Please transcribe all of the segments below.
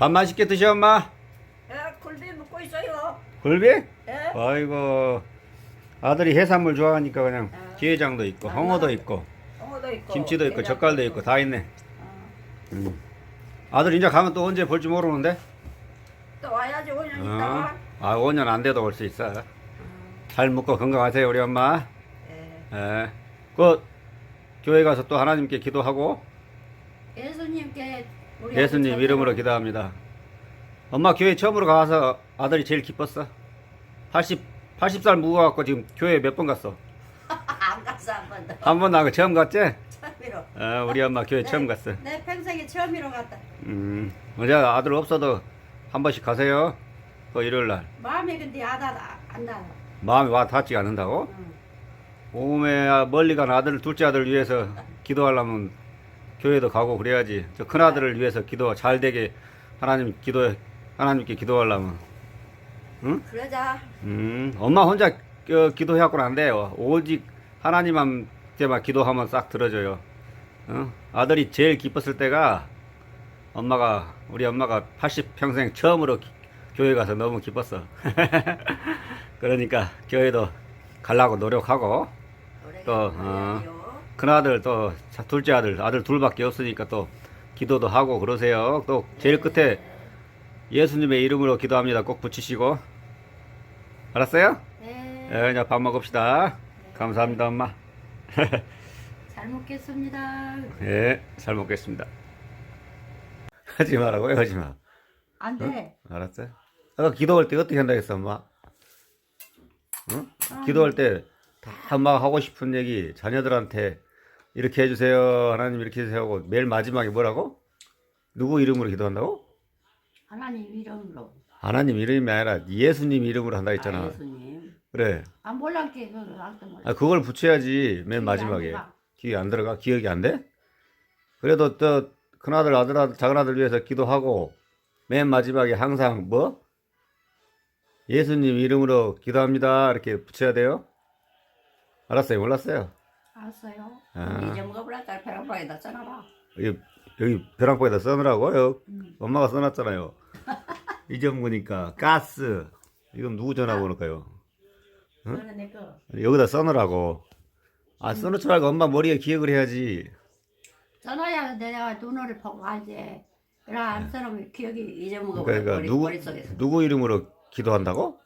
밥 맛있게 드셔 엄마. 예, 굴비 먹고 있어요. 굴비? 예. 아이고 아들이 해산물 좋아하니까 그냥 아. 게장도 있고 홍어도 있고 홍어도 있고 김치도 있고 젓갈도 있고 다 있네. 어. 음. 아들 이제 가면 또 언제 볼지 모르는데. 또 와야지 5년 어? 있다가. 아 5년 안 돼도 올 수 있어. 잘 먹고 건강하세요 우리 엄마. 예. 예. 그 교회 가서 또 하나님께 기도하고 예수님께 예수님 이름으로 기도합니다. 엄마 교회 처음으로 가서 아들이 제일 기뻤어. 80 80살 묵어갖고 지금 교회 몇 번 갔어? 안 갔어 한 번도. 한 번 나고 처음 갔지? 처음으로. 어, 우리 엄마 교회 처음 갔어. 내 평생에 처음으로 갔다. 음, 어제 아들 없어도 한 번씩 가세요. 그 일요일 날. 마음에 근데 아다 안 나요. 마음이 와 닿지 않는다고? 응. 오메 멀리 간 아들, 둘째 아들 위해서 기도하려면 교회도 가고 그래야지. 저 큰 아들을 위해서 기도 잘 되게 하나님 기도 하나님께 기도하려면. 응? 그러자. 음, 엄마 혼자 어, 기도해갖고는 안 돼요. 오직 하나님한테만 기도하면 싹 들어줘요. 어? 아들이 제일 기뻤을 때가 엄마가, 우리 엄마가 80 평생 처음으로 기- 교회 가서 너무 기뻤어. 그러니까 교회도 가려고 노력하고, 또, 어. 큰아들 또 자- 둘째 아들, 아들 둘밖에 없으니까 또 기도도 하고 그러세요. 또 제일 끝에 예수님의 이름으로 기도합니다. 꼭 붙이시고. 알았어요? 네. 예, 이제 밥 먹읍시다. 감사합니다, 엄마. 잘 먹겠습니다. 예, 잘 먹겠습니다. 하지 말라고요, 하지 마. 안 돼. 알았어요? 아까 기도할 때 어떻게 한다 했어, 엄마? 응? 기도할 때 다 엄마가 하고 싶은 얘기 자녀들한테 이렇게 해주세요, 하나님 이렇게 해주세요 하고 매일 마지막에 뭐라고? 누구 이름으로 기도한다고? 하나님 이름으로. 하나님 이름이 아니라 예수님 이름으로 한다 아, 했잖아. 예수님. 그래. 안 몰랐게 그걸 알던 말. 아, 그걸 붙여야지 맨 마지막에. 기억이 안 들어가? 기억이 안 돼? 그래도 또 큰아들, 아들 아들, 작은아들 위해서 기도하고 맨 마지막에 항상 뭐? 예수님 이름으로 기도합니다. 이렇게 붙여야 돼요? 알았어요? 몰랐어요? 알았어요. 아. 이제 먹어보라까 벼락방에다 써놔라. 여기, 여기 벼랑방에다 써놓으라고요? 음. 엄마가 써놨잖아요. 잊어먹으니까 가스. 이건 누구? 그거는 내 거. 여기다 써놓으라고. 아, 써놓지 말고 엄마 머리에 기억을 해야지. 써놔야 내가 눈을 보고 알지. 그래 안 써놓으면 기억이 잊어먹어. 그러니까 머리, 누구 머릿속에서. 누구 이름으로 기도한다고?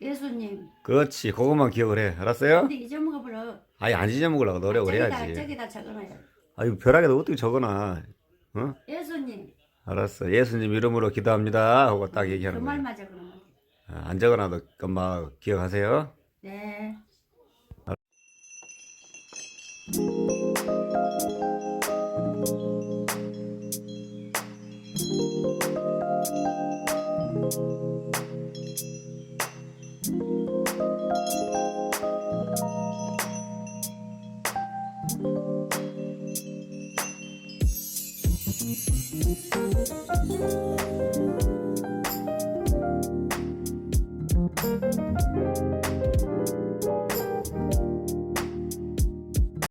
예수님. 그렇지. 그것만 기억을 해. 알았어요? 근데 잊어먹어 버려. 아니 안 잊어먹으려고 노력을 저기다, 해야지. 저기다 적어놔야. 아유 벼락에다 어떻게 적어놔? 어? 예수님. 알았어. 예수님 이름으로 기도합니다. 하고 딱그 얘기하는 거야. 말만 적어놓으면 돼. 아, 안 적어놔도 엄마 기억하세요. 네.